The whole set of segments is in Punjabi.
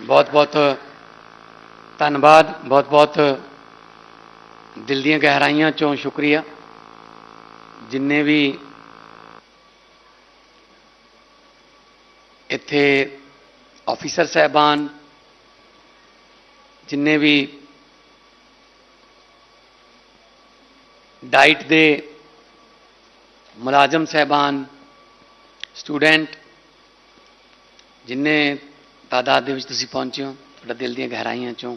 ਬਹੁਤ ਬਹੁਤ ਧੰਨਵਾਦ ਬਹੁਤ ਬਹੁਤ ਦਿਲ ਦੀਆਂ ਗਹਿਰਾਈਆਂ ਚੋਂ ਸ਼ੁਕਰੀਆ। ਜਿੰਨੇ ਵੀ ਇੱਥੇ ਆਫੀਸਰ ਸਹਿਬਾਨ, ਜਿੰਨੇ ਵੀ ਡਾਈਟ ਦੇ ਮੁਲਾਜ਼ਮ ਸਹਿਬਾਨ, ਸਟੂਡੈਂਟ, ਜਿੰਨੇ ਤਾਦਾਦ ਦੇ ਵਿੱਚ ਤੁਸੀਂ ਪਹੁੰਚੇ ਹੋ, ਤੁਹਾਡਾ ਦਿਲ ਦੀਆਂ ਗਹਿਰਾਈਆਂ ਚੋਂ।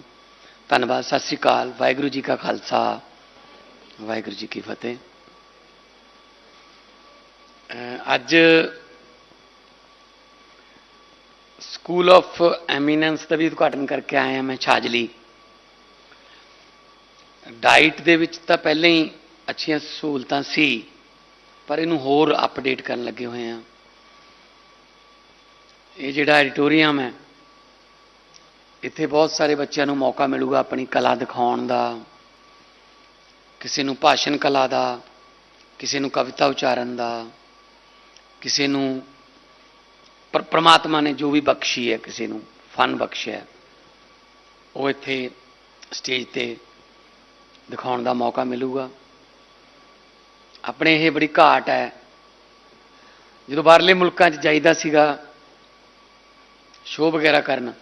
ਧੰਨਵਾਦ, ਸਤਿ ਸ੍ਰੀ ਅਕਾਲ, ਵਾਹਿਗੁਰੂ ਜੀ ਕਾ ਖਾਲਸਾ, ਵਾਹਿਗੁਰੂ ਜੀ ਕੀ ਫਤਿਹ। ਅੱਜ ਸਕੂਲ ਆਫ ਐਮੀਨੈਂਸ ਦਾ ਵੀ ਉਦਘਾਟਨ ਕਰਕੇ ਆਇਆ ਮੈਂ ਛਾਜਲੀ। ਡਾਈਟ ਦੇ ਵਿੱਚ ਤਾਂ ਪਹਿਲਾਂ ਹੀ ਅੱਛੀਆਂ ਸਹੂਲਤਾਂ ਸੀ, ਪਰ ਇਹਨੂੰ ਹੋਰ ਅਪਡੇਟ ਕਰਨ ਲੱਗੇ ਹੋਏ ਆ ਇਹ ਜਿਹੜਾ ਐਡੀਟੋਰੀਅਮ ਹੈ ਇੱਥੇ ਬਹੁਤ ਸਾਰੇ ਬੱਚਿਆਂ ਨੂੰ ਮੌਕਾ ਮਿਲੂਗਾ ਆਪਣੀ ਕਲਾ ਦਿਖਾਉਣ ਦਾ, ਕਿਸੇ ਨੂੰ ਭਾਸ਼ਣ ਕਲਾ ਦਾ, ਕਿਸੇ ਨੂੰ ਕਵਿਤਾ ਉਚਾਰਨ ਦਾ, ਕਿਸੇ ਨੂੰ ਪਰ ਪ੍ਰਮਾਤਮਾ ਨੇ ਜੋ ਵੀ ਬਖਸ਼ੀ ਹੈ, ਕਿਸੇ ਨੂੰ ਫਨ ਬਖਸ਼ਿਆ ਉਹ ਇੱਥੇ ਸਟੇਜ ਤੇ ਦਿਖਾਉਣ ਦਾ ਮੌਕਾ ਮਿਲੂਗਾ। ਆਪਣੇ ਇਹ ਬੜੀ ਘਾਟ ਹੈ, ਜਦੋਂ ਬਾਹਰਲੇ ਮੁਲਕਾਂ 'ਚ ਜਾਈਦਾ ਸੀਗਾ, ਸ਼ੋਅ ਵਗੈਰਾ ਕਰਨ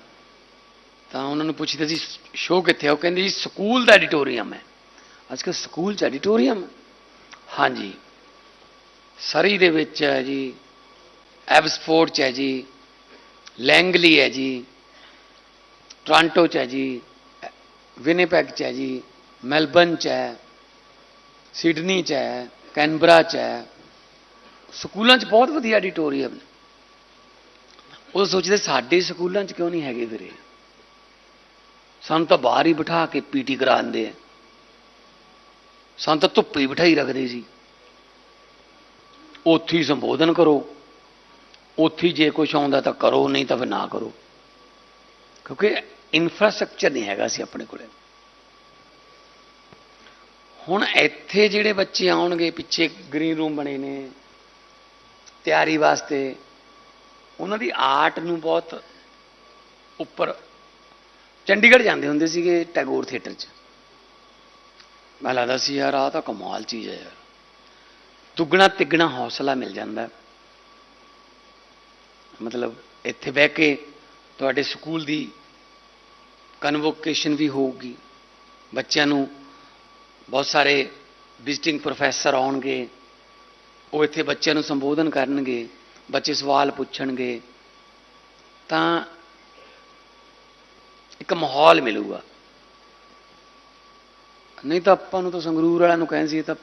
ਤਾਂ ਉਹਨਾਂ ਨੂੰ ਪੁੱਛਦੇ ਸੀ ਸ਼ੋਅ ਕਿੱਥੇ ਆ? ਉਹ ਕਹਿੰਦੇ ਜੀ, ਸਕੂਲ ਦਾ ਐਡੀਟੋਰੀਅਮ ਹੈ। ਅੱਜ ਕੱਲ੍ਹ ਸਕੂਲ 'ਚ ਐਡੀਟੋਰੀਅਮ ਹਾਂਜੀ। ਸਰੀ ਦੇ ਵਿੱਚ ਹੈ ਜੀ। ਐਬਸਫੋਰਡ 'ਚ ਹੈ ਜੀ। ਲੈਂਗਲੀ ਹੈ ਜੀ। ਟੋਰਾਂਟੋ 'ਚ ਹੈ ਜੀ। ਵਿਨੀਪੈਗ 'ਚ ਹੈ ਜੀ। ਮੈਲਬਨ 'ਚ ਹੈ। ਸਿਡਨੀ 'ਚ ਹੈ। ਕੈਨਬਰਾ 'ਚ ਹੈ। ਸਕੂਲਾਂ 'ਚ ਬਹੁਤ ਵਧੀਆ ਐਡੀਟੋਰੀਅਮ ਉਹ ਸੋਚਦੇ ਸਾਡੇ ਸਕੂਲਾਂ 'ਚ ਕਿਉਂ ਨਹੀਂ ਹੈਗੇ ਫਿਰ ਸਾਨੂੰ ਤਾਂ ਬਾਹਰ ਹੀ ਬਿਠਾ ਕੇ ਪੀਟੀ ਕਰਾਉਂਦੇ ਆ। ਸਾਨੂੰ ਤਾਂ ਧੁੱਪੇ ਹੀ ਬਿਠਾਈ ਰੱਖਦੇ ਸੀ। ਉੱਥੇ ਹੀ ਸੰਬੋਧਨ ਕਰੋ। ਉੱਥੇ ਜੇ ਕੁਝ ਆਉਂਦਾ ਤਾਂ ਕਰੋ, ਨਹੀਂ ਤਾਂ ਫਿਰ ਨਾ ਕਰੋ। ਕਿਉਂਕਿ ਇਨਫਰਾਸਟ੍ਰਕਚਰ ਨਹੀਂ ਹੈਗਾ ਸੀ ਆਪਣੇ ਕੋਲੇ। ਹੁਣ ਇੱਥੇ ਜਿਹੜੇ ਬੱਚੇ ਆਉਣਗੇ, ਪਿੱਛੇ ਗ੍ਰੀਨ ਰੂਮ ਬਣੇ ਨੇ, ਤਿਆਰੀ ਵਾਸਤੇ, ਉਹਨਾਂ ਦੀ ਆਰਟ ਨੂੰ ਬਹੁਤ ਉੱਪਰ ਚੰਡੀਗੜ੍ਹ ਜਾਂਦੇ ਹੁੰਦੇ ਸੀਗੇ ਟੈਗੋਰ ਥੀਏਟਰ 'ਚ। ਮੈਂ ਲੱਗਦਾ ਸੀ, ਯਾਰ, ਆਹ ਤਾਂ ਕਮਾਲ ਚੀਜ਼ ਹੈ ਯਾਰ। ਦੁੱਗਣਾ ਤਿੱਗਣਾ ਹੌਸਲਾ ਮਿਲ ਜਾਂਦਾ। ਮਤਲਬ ਇੱਥੇ ਬਹਿ ਕੇ ਤੁਹਾਡੇ ਸਕੂਲ ਦੀ ਕਨਵੋਕੇਸ਼ਨ ਵੀ ਹੋਊਗੀ। ਬੱਚਿਆਂ ਨੂੰ ਬਹੁਤ ਸਾਰੇ ਵਿਜ਼ਿਟਿੰਗ ਪ੍ਰੋਫੈਸਰ ਆਉਣਗੇ। ਉਹ ਇੱਥੇ ਬੱਚਿਆਂ ਨੂੰ ਸੰਬੋਧਨ ਕਰਨਗੇ। ਬੱਚੇ ਸਵਾਲ ਪੁੱਛਣਗੇ। ਤਾਂ ਇੱਕ ਮਾਹੌਲ ਮਿਲੂਗਾ। ਨਹੀਂ ਤਾਂ ਆਪਾਂ ਨੂੰ ਤਾਂ ਸੰਗਰੂਰ ਵਾਲਿਆਂ ਨੂੰ ਕਹਿੰਦੇ ਸੀ, ਇਹ ਤਾਂ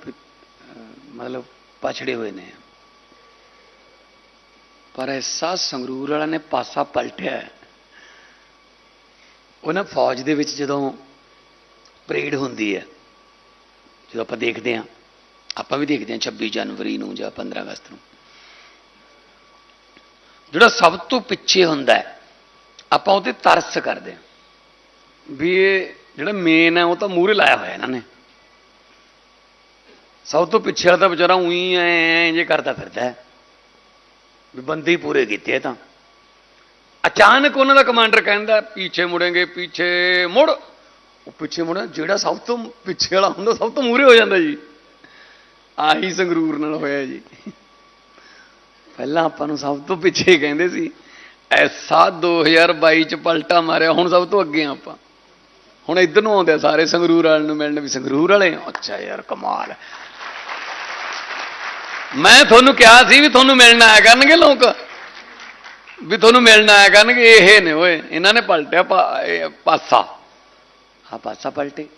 ਮਤਲਬ ਪਛੜੇ ਹੋਏ ਨੇ। ਪਰ ਐਸਾ ਸੰਗਰੂਰ ਵਾਲਿਆਂ ਨੇ ਪਾਸਾ ਪਲਟਿਆ ਹੈ। ਉਹ ਨਾ ਫੌਜ ਦੇ ਵਿੱਚ ਜਦੋਂ ਪਰੇਡ ਹੁੰਦੀ ਹੈ, ਜਦੋਂ ਆਪਾਂ ਦੇਖਦੇ ਹਾਂ, ਆਪਾਂ ਵੀ ਦੇਖਦੇ ਹਾਂ 26 ਜਨਵਰੀ ਨੂੰ ਜਾਂ 15 ਅਗਸਤ ਨੂੰ। ਜਿਹੜਾ ਸਭ ਤੋਂ ਪਿੱਛੇ ਹੁੰਦਾ ਆਪਾਂ ਉਹਦੇ ਤਰਸ ਕਰਦੇ ਹਾਂ। ਵੀ ਇਹ ਜਿਹੜਾ ਮੇਨ ਹੈ, ਉਹ ਤਾਂ ਮੂਹਰੇ ਲਾਇਆ ਹੋਇਆ ਇਹਨਾਂ ਨੇ। ਸਭ ਤੋਂ ਪਿੱਛੇ ਵਾਲਾ ਤਾਂ ਵਿਚਾਰਾ ਉਹੀ ਐ ਜੇ ਕਰਦਾ ਫਿਰਦਾ ਹੈ। ਵੀ ਬੰਦੇ ਹੀ ਪੂਰੇ ਕੀਤੇ ਤਾਂ। ਅਚਾਨਕ ਉਹਨਾਂ ਦਾ ਕਮਾਂਡਰ ਕਹਿੰਦਾ, ਪਿੱਛੇ ਮੁੜेंगे ਪਿੱਛੇ ਮੁੜ। ਉਹ ਪਿੱਛੇ ਮੁੜ ਜਿਹੜਾ ਸਭ ਤੋਂ ਪਿੱਛੇ ਵਾਲਾ ਹੁੰਦਾ, ਸਭ ਤੋਂ ਮੂਹਰੇ ਹੋ ਜਾਂਦਾ ਜੀ। ਆਹੀ ਸੰਗਰੂਰ ਨਾਲ ਹੋਇਆ ਜੀ। ਪਹਿਲਾਂ ਆਪਾਂ ਨੂੰ ਸਭ ਤੋਂ ਪਿੱਛੇ ਕਹਿੰਦੇ ਸੀ, ਐਸਾ 2022 ਚ ਪਲਟਾ ਮਾਰਿਆ, ਹੁਣ ਸਭ ਤੋਂ ਅੱਗੇ ਆ ਆਪਾਂ। ਹੁਣ ਇੱਧਰ ਨੂੰ ਆਉਂਦੇ ਆ ਸਾਰੇ ਸੰਗਰੂਰ ਵਾਲਿਆਂ ਨੂੰ ਮਿਲਣ ਵੀ ਸੰਗਰੂਰ ਵਾਲੇ ਅੱਛਾ ਯਾਰ, ਕਮਾਲ। ਮੈਂ ਤੁਹਾਨੂੰ ਕਿਹਾ ਸੀ ਵੀ ਤੁਹਾਨੂੰ ਮਿਲਣ ਆਇਆ ਕਰਨਗੇ ਲੋਕ। ਵੀ ਤੁਹਾਨੂੰ ਮਿਲਣ ਆਇਆ ਕਰਨਗੇ, ਇਹ ਨੇ ਓਏ, ਇਹਨਾਂ ਨੇ ਪਲਟਿਆ ਪਾਸਾ। ਹਾਂ ਪਾਸਾ ਪਲਟੇ।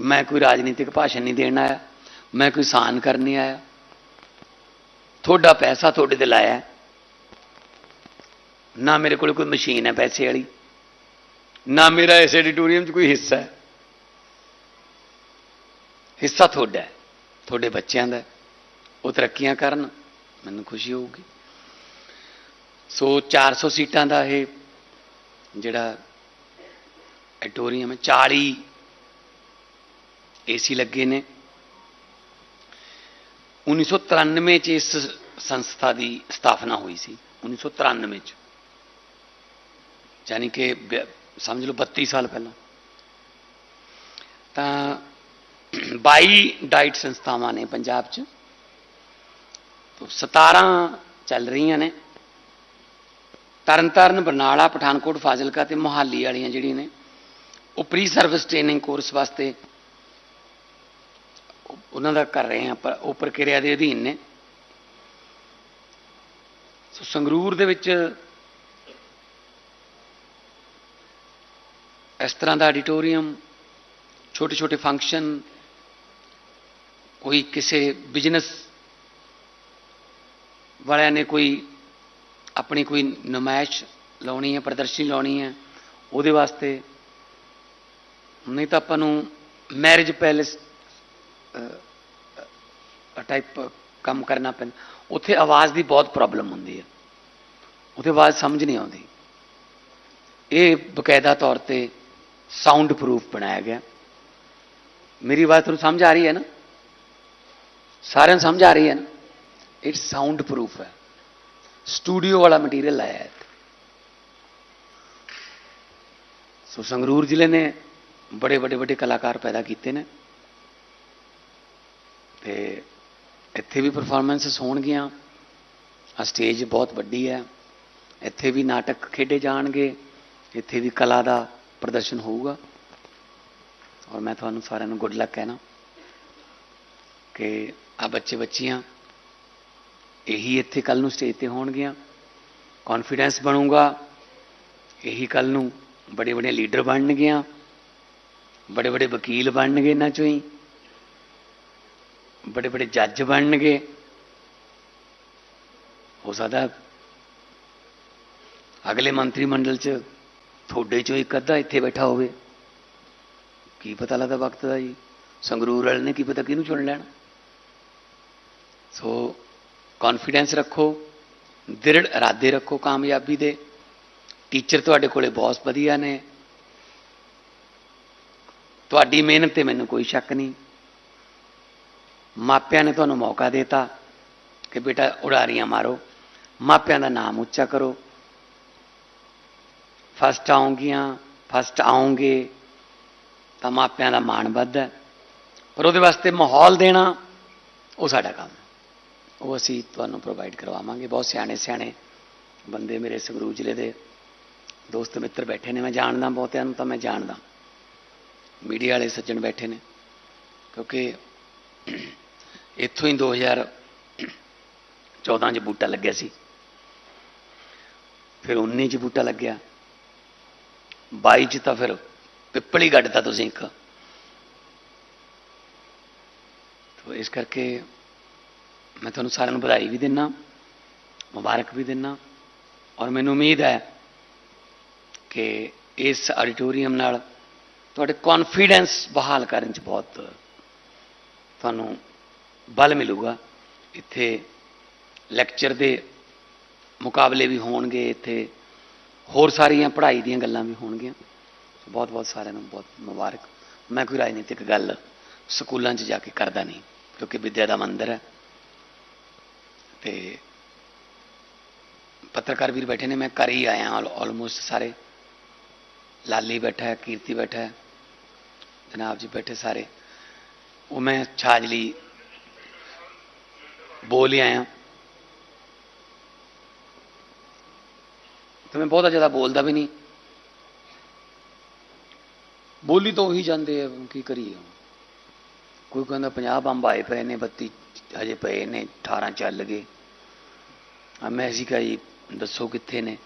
ਮੈਂ ਕੋਈ ਰਾਜਨੀਤਿਕ ਭਾਸ਼ਣ ਨਹੀਂ ਦੇਣ ਆਇਆ। ਮੈਂ ਕੋਈ ਸਾਨ ਕਰਨ ਨਹੀਂ ਆਇਆ। ਤੁਹਾਡਾ ਪੈਸਾ ਤੁਹਾਡੇ ਤੇ ਲਾਇਆ। ਨਾ ਮੇਰੇ ਕੋਲ ਕੋਈ ਮਸ਼ੀਨ ਹੈ ਪੈਸੇ ਵਾਲੀ। ਨਾ ਮੇਰਾ ਇਸ ਐਡੀਟੋਰੀਅਮ 'ਚ ਕੋਈ ਹਿੱਸਾ ਹੈ। ਹਿੱਸਾ ਤੁਹਾਡਾ ਹੈ, ਤੁਹਾਡੇ ਬੱਚਿਆਂ ਦਾ ਉਹ ਤਰੱਕੀਆਂ ਕਰਨ, ਮੈਨੂੰ ਖੁਸ਼ੀ ਹੋਊਗੀ। ਸੋ 400 ਸੀਟਾਂ ਦਾ ਇਹ ਜਿਹੜਾ ਐਡੀਟੋਰੀਅਮ ਹੈ 40 ਏਸੀ ਲੱਗੇ ਨੇ। 1993 ਚ ਇਸ ਸੰਸਥਾ ਦੀ ਸਥਾਪਨਾ ਹੋਈ ਸੀ 1993 ਚ। ਯਾਨੀ ਕਿ ਸਮਝ ਲਓ 32 ਸਾਲ ਪਹਿਲਾਂ। ਤਾਂ 22 ਡਾਈਟ ਸੰਸਥਾਵਾਂ ਨੇ ਪੰਜਾਬ 'ਚ। ਤੋਂ 17 ਚੱਲ ਰਹੀਆਂ ਨੇ। ਤਰਨਤਾਰਨ, ਬਰਨਾਲਾ, ਪਠਾਨਕੋਟ, ਫਾਜ਼ਿਲਕਾ ਤੇ ਮੁਹਾਲੀ ਵਾਲੀਆਂ ਜਿਹੜੀਆਂ ਨੇ, ਉਹ ਪ੍ਰੀ ਸਰਵਿਸ ਟ੍ਰੇਨਿੰਗ ਕੋਰਸ ਵਾਸਤੇ ਉਹਨਾਂ ਦਾ ਕਰ ਰਹੇ ਹਾਂ ਪਰ ਉਹ ਪ੍ਰਕਿਰਿਆ ਦੇ ਅਧੀਨ ਨੇ। ਸੋ ਸੰਗਰੂਰ ਦੇ ਵਿੱਚ ਇਸ ਤਰ੍ਹਾਂ ਦਾ ਆਡੀਟੋਰੀਅਮ ਛੋਟੇ ਛੋਟੇ ਫੰਕਸ਼ਨ ਕੋਈ ਕਿਸੇ ਬਿਜ਼ਨਸ ਵਾਲਿਆਂ ਨੇ ਕੋਈ ਆਪਣੀ ਕੋਈ ਨਮਾਇਸ਼ ਲਾਉਣੀ ਹੈ, ਪ੍ਰਦਰਸ਼ਨੀ ਲਾਉਣੀ ਹੈ, ਉਹਦੇ ਵਾਸਤੇ ਨਹੀਂ ਤਾਂ ਆਪਾਂ ਨੂੰ ਮੈਰਿਜ ਪੈਲੇਸ ਟਾਈਪ ਕੰਮ ਕਰਨਾ ਪੈਂਦਾ। ਉੱਥੇ ਆਵਾਜ਼ ਦੀ ਬਹੁਤ ਪ੍ਰੋਬਲਮ ਹੁੰਦੀ ਹੈ। ਉੱਥੇ ਆਵਾਜ਼ ਸਮਝ ਨਹੀਂ ਆਉਂਦੀ। ਇਹ ਬਕਾਇਦਾ ਤੌਰ ਤੇ ਸਾਊਂਡ ਪ੍ਰੂਫ ਬਣਾਇਆ ਗਿਆ। ਮੇਰੀ ਆਵਾਜ਼ ਤੁਹਾਨੂੰ ਸਮਝ ਆ ਰਹੀ ਹੈ ਨਾ? ਸਾਰਿਆਂ ਨੂੰ ਸਮਝ ਆ ਰਹੀ ਹੈ ਨਾ? ਇਟ ਸਾਊਂਡ ਪ੍ਰੂਫ ਹੈ। ਸਟੂਡੀਓ ਵਾਲਾ ਮਟੀਰੀਅਲ ਆਇਆ ਹੈ। ਸੋ ਸੰਗਰੂਰ ਜ਼ਿਲ੍ਹੇ ਨੇ ਬੜੇ ਵੱਡੇ ਵੱਡੇ ਕਲਾਕਾਰ ਪੈਦਾ ਕੀਤੇ ਨੇ। ਤੇ ਇੱਥੇ ਵੀ ਪਰਫਾਰਮੈਂਸਸ ਹੋਣਗੀਆਂ। ਆ ਸਟੇਜ ਬਹੁਤ ਵੱਡੀ ਹੈ। ਇੱਥੇ ਵੀ ਨਾਟਕ ਖੇਡੇ ਜਾਣਗੇ। ਇੱਥੇ ਵੀ ਕਲਾ ਦਾ ਪ੍ਰਦਰਸ਼ਨ ਹੋਊਗਾ। ਔਰ ਮੈਂ ਤੁਹਾਨੂੰ ਸਾਰਿਆਂ ਨੂੰ ਗੁੱਡ ਲੱਕ ਕਹਿਣਾ ਕਿ ਆ ਬੱਚੇ ਬੱਚੀਆਂ ਇਹੀ ਇੱਥੇ ਕੱਲ ਨੂੰ ਸਟੇਜ ਤੇ ਹੋਣਗੀਆਂ। ਕੌਨਫੀਡੈਂਸ ਬਣੂਗਾ। ਇਹੀ ਕੱਲ ਨੂੰ ਬੜੇ ਬੜੇ ਲੀਡਰ ਬਣਨਗੀਆਂ। ਬੜੇ ਬੜੇ ਵਕੀਲ ਬਣਨਗੇ ਇਹਨਾਂ ਚੋਂ ਹੀ। ਬੜੇ ਬੜੇ ਜੱਜ ਬਣਨਗੇ। ਹੋ ਸਕਦਾ ਅਗਲੇ ਮੰਤਰੀ ਮੰਡਲ ਚ ਤੁਹਾਡੇ ਚੋਂ ਇੱਕ ਅੱਧਾ ਇੱਥੇ ਬੈਠਾ ਹੋਵੇ। ਕੀ ਪਤਾ ਲੱਗਦਾ ਵਕਤ ਦਾ ਜੀ? ਸੰਗਰੂਰ ਵਾਲੇ ਨੇ ਕੀ ਪਤਾ ਕਿਹਨੂੰ ਚੁਣ ਲੈਣਾ? ਸੋ ਕੌਨਫੀਡੈਂਸ ਰੱਖੋ, ਦ੍ਰਿੜ ਇਰਾਦੇ ਰੱਖੋ ਕਾਮਯਾਬੀ ਦੇ। ਟੀਚਰ ਤੁਹਾਡੇ ਕੋਲੇ ਬਹੁਤ ਵਧੀਆ ਨੇ। ਤੁਹਾਡੀ ਮਿਹਨਤ ਤੇ ਮੈਨੂੰ ਕੋਈ ਸ਼ੱਕ ਨਹੀਂ। ਮਾਪਿਆਂ ਨੇ ਤੁਹਾਨੂੰ ਮੌਕਾ ਦਿੱਤਾ ਕਿ ਬੇਟਾ ਉਡਾਰੀਆਂ ਮਾਰੋ। ਮਾਪਿਆਂ ਦਾ ਨਾਮ ਉੱਚਾ ਕਰੋ। ਫਸਟ ਆਉਂਗੀਆਂ, ਫਸਟ ਆਉਂਗੇ, ਤਾਂ ਮਾਪਿਆਂ ਦਾ ਮਾਣ ਵੱਧਦਾ ਪਰ ਉਹਦੇ ਵਾਸਤੇ ਮਾਹੌਲ ਦੇਣਾ, ਉਹ ਸਾਡਾ ਕੰਮ ਉਹ ਅਸੀਂ ਤੁਹਾਨੂੰ ਪ੍ਰੋਵਾਈਡ ਕਰਵਾਵਾਂਗੇ। ਬਹੁਤ ਸਿਆਣੇ ਸਿਆਣੇ ਬੰਦੇ ਮੇਰੇ ਸੰਗਰੂਰ ਜ਼ਿਲ੍ਹੇ ਦੇ ਦੋਸਤ, ਮਿੱਤਰ ਬੈਠੇ ਨੇ। ਮੈਂ ਜਾਣਦਾ ਬਹੁਤਿਆਂ ਨੂੰ ਤਾਂ ਮੈਂ ਜਾਣਦਾ। ਮੀਡੀਆ ਵਾਲੇ ਸੱਜਣ ਬੈਠੇ ਨੇ। ਕਿਉਂਕਿ ਇੱਥੋਂ ਹੀ 2014 ਚ ਬੂਟਾ ਲੱਗਿਆ ਸੀ। ਫਿਰ 19 ਚ ਬੂਟਾ ਲੱਗਿਆ। 22 ਚ ਤਾਂ ਫਿਰ ਪਿੱਪਲੀ ਗੱਡਤਾ ਤੁਸੀਂ ਇੱਕ। ਤੋ ਇਸ ਕਰਕੇ ਮੈਂ ਤੁਹਾਨੂੰ ਸਾਰਿਆਂ ਨੂੰ ਵਧਾਈ ਵੀ ਦਿੰਨਾ, ਮੁਬਾਰਕ ਵੀ ਦਿੰਨਾ ਔਰ ਮੈਨੂੰ ਉਮੀਦ ਹੈ ਕਿ ਇਸ ਆਡੀਟੋਰੀਅਮ ਨਾਲ ਤੁਹਾਡੇ ਕੌਨਫੀਡੈਂਸ ਬਹਾਲ ਕਰਨ 'ਚ ਬਹੁਤ ਤੁਹਾਨੂੰ ਬਲ ਮਿਲੂਗਾ। ਇੱਥੇ ਲੈਕਚਰ ਦੇ ਮੁਕਾਬਲੇ ਵੀ ਹੋਣਗੇ, ਇੱਥੇ ਹੋਰ ਸਾਰੀਆਂ ਪੜ੍ਹਾਈ ਦੀਆਂ ਗੱਲਾਂ ਵੀ ਹੋਣਗੀਆਂ। ਬਹੁਤ ਬਹੁਤ ਸਾਰਿਆਂ ਨੂੰ ਬਹੁਤ ਮੁਬਾਰਕ। ਮੈਂ ਕੋਈ ਰਾਜਨੀਤਿਕ ਗੱਲ ਸਕੂਲਾਂ 'ਚ ਜਾ ਕੇ ਕਰਦਾ ਨਹੀਂ, ਕਿਉਂਕਿ ਵਿਦਿਆ ਦਾ ਮੰਦਰ ਹੈ। ਤੇ ਪੱਤਰਕਾਰ ਵੀਰ ਬੈਠੇ ਨੇ, ਮੈਂ ਘਰ ਹੀ ਆਇਆ ਆਲਮੋਸਟ ਸਾਰੇ। ਲਾਲੀ ਬੈਠਾ ਹੈ, ਕੀਰਤੀ ਬੈਠਾ ਹੈ, ਜਨਾਬ ਜੀ ਬੈਠੇ ਸਾਰੇ। ਉਹ ਮੈਂ ਛਾਜਲੀ ਬੋਲ ਹੀ ਆਇਆ। ਤੇ ਮੈਂ ਬਹੁਤਾ ਜ਼ਿਆਦਾ ਬੋਲਦਾ ਵੀ ਨਹੀਂ। ਬੋਲੀ ਤਾਂ ਉਹੀ ਜਾਂਦੇ ਆ, ਕੀ ਕਰੀਏ ਕੋਈ ਕਹਿੰਦਾ 50 ਬੰਬ ਆਏ ਪਏ ਨੇ 32 ਹਜੇ ਪਏ ਨੇ 18 ਚੱਲ ਗਏ। ਆ ਮੈਂ ਅਸੀਂ ਕਿਹਾ ਜੀ, ਦੱਸੋ ਕਿੱਥੇ ਨੇ?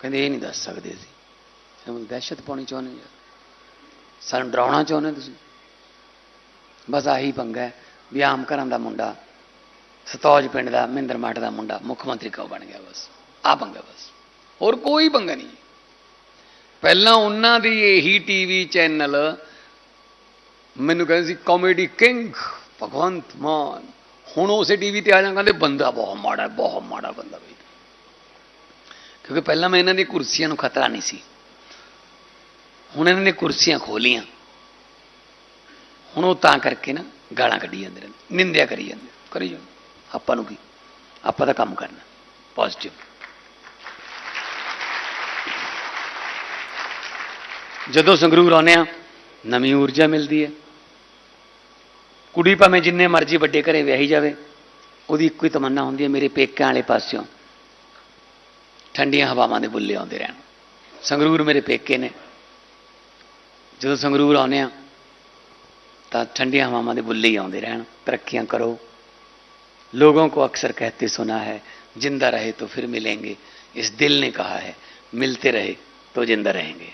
ਕਹਿੰਦੇ ਇਹ ਨਹੀਂ ਦੱਸ ਸਕਦੇ ਅਸੀਂ। ਸਾਨੂੰ ਦਹਿਸ਼ਤ ਪਾਉਣੀ ਚਾਹੁੰਦੇ ਯਾਰ ਸਾਨੂੰ ਡਰਾਉਣਾ ਚਾਹੁੰਦੇ ਤੁਸੀਂ। ਬਸ ਆਹੀ ਪੰਗਾ ਹੈ, ਵੀ ਆਮ ਘਰਾਂ ਦਾ ਮੁੰਡਾ, ਸਤੌਜ ਪਿੰਡ ਦਾ, ਮਹਿੰਦਰ ਮਾਟ ਦਾ ਮੁੰਡਾ ਮੁੱਖ ਮੰਤਰੀ ਕੋ ਬਣ ਗਿਆ ਬਸ। ਆ ਪੰਗਾ ਬਸ। ਹੋਰ ਕੋਈ ਪੰਗਾ ਨਹੀਂ। ਪਹਿਲਾਂ ਉਹਨਾਂ ਦੀ ਇਹੀ ਟੀਵੀ ਚੈਨਲ ਮੈਨੂੰ ਕਹਿੰਦੇ ਸੀ ਕਾਮੇਡੀ ਕਿੰਗ ਭਗਵੰਤ ਮਾਨ। ਹੁਣ ਉਸੇ ਟੀਵੀ ਤੇ ਆ ਜਾਂ ਕਹਿੰਦੇ, ਬੰਦਾ ਬਹੁਤ ਮਾੜਾ ਬਹੁਤ ਮਾੜਾ ਬੰਦਾ ਬਈ। ਕਿਉਂਕਿ ਪਹਿਲਾਂ ਮੈਂ ਇਹਨਾਂ ਦੀ ਕੁਰਸੀਆਂ ਨੂੰ ਖਤਰਾ ਨਹੀਂ ਸੀ। ਹੁਣ ਇਹਨਾਂ ਨੇ ਕੁਰਸੀਆਂ ਖੋਲੀਆਂ। ਹੁਣ ਉਹ ਤਾਂ ਕਰਕੇ ਨਾ ਗਾਲਾਂ ਕੱਢੀ ਜਾਂਦੇ ਨੇ, ਨਿੰਦਿਆ ਕਰੀ ਜਾਂਦੇ ਕਰੀ ਜਾਣ ਆਪਾਂ ਨੂੰ ਕੀ? ਆਪਾਂ ਤਾਂ ਕੰਮ ਕਰਨਾ। ਪੋਜ਼ਿਟਿਵ ਜਦੋਂ ਸੰਗਰੂਰ ਆਉਂਦੇ ਆ ਨਵੀਂ ਊਰਜਾ ਮਿਲਦੀ ਹੈ ਕੁੜੀ ਭਾਵੇਂ ਜਿੰਨੇ ਮਰਜ਼ੀ ਵੱਡੇ ਘਰੇ ਵਿਆਹੀ ਜਾਵੇ ਉਹਦੀ ਇੱਕੋ ਹੀ ਤਮੰਨਾ ਹੁੰਦੀ ਹੈ ਮੇਰੇ ਪੇਕਿਆਂ ਵਾਲੇ ਪਾਸਿਓਂ ਠੰਡੀਆਂ ਹਵਾਵਾਂ ਦੇ ਬੁੱਲੇ ਆਉਂਦੇ ਰਹਿਣ ਸੰਗਰੂਰ ਮੇਰੇ ਪੇਕੇ ਨੇ ਜਦੋਂ ਸੰਗਰੂਰ ਆਉਂਦੇ ਆ ਤਾਂ ਠੰਡੀਆਂ ਹਵਾਵਾਂ ਦੇ ਬੁੱਲੇ ਹੀ ਆਉਂਦੇ ਰਹਿਣ ਤਰੱਕੀਆਂ ਕਰੋ लोगों को अक्सर कहते सुना है जिंदा रहे तो फिर मिलेंगे इस दिल ने कहा है मिलते रहे तो जिंदा रहेंगे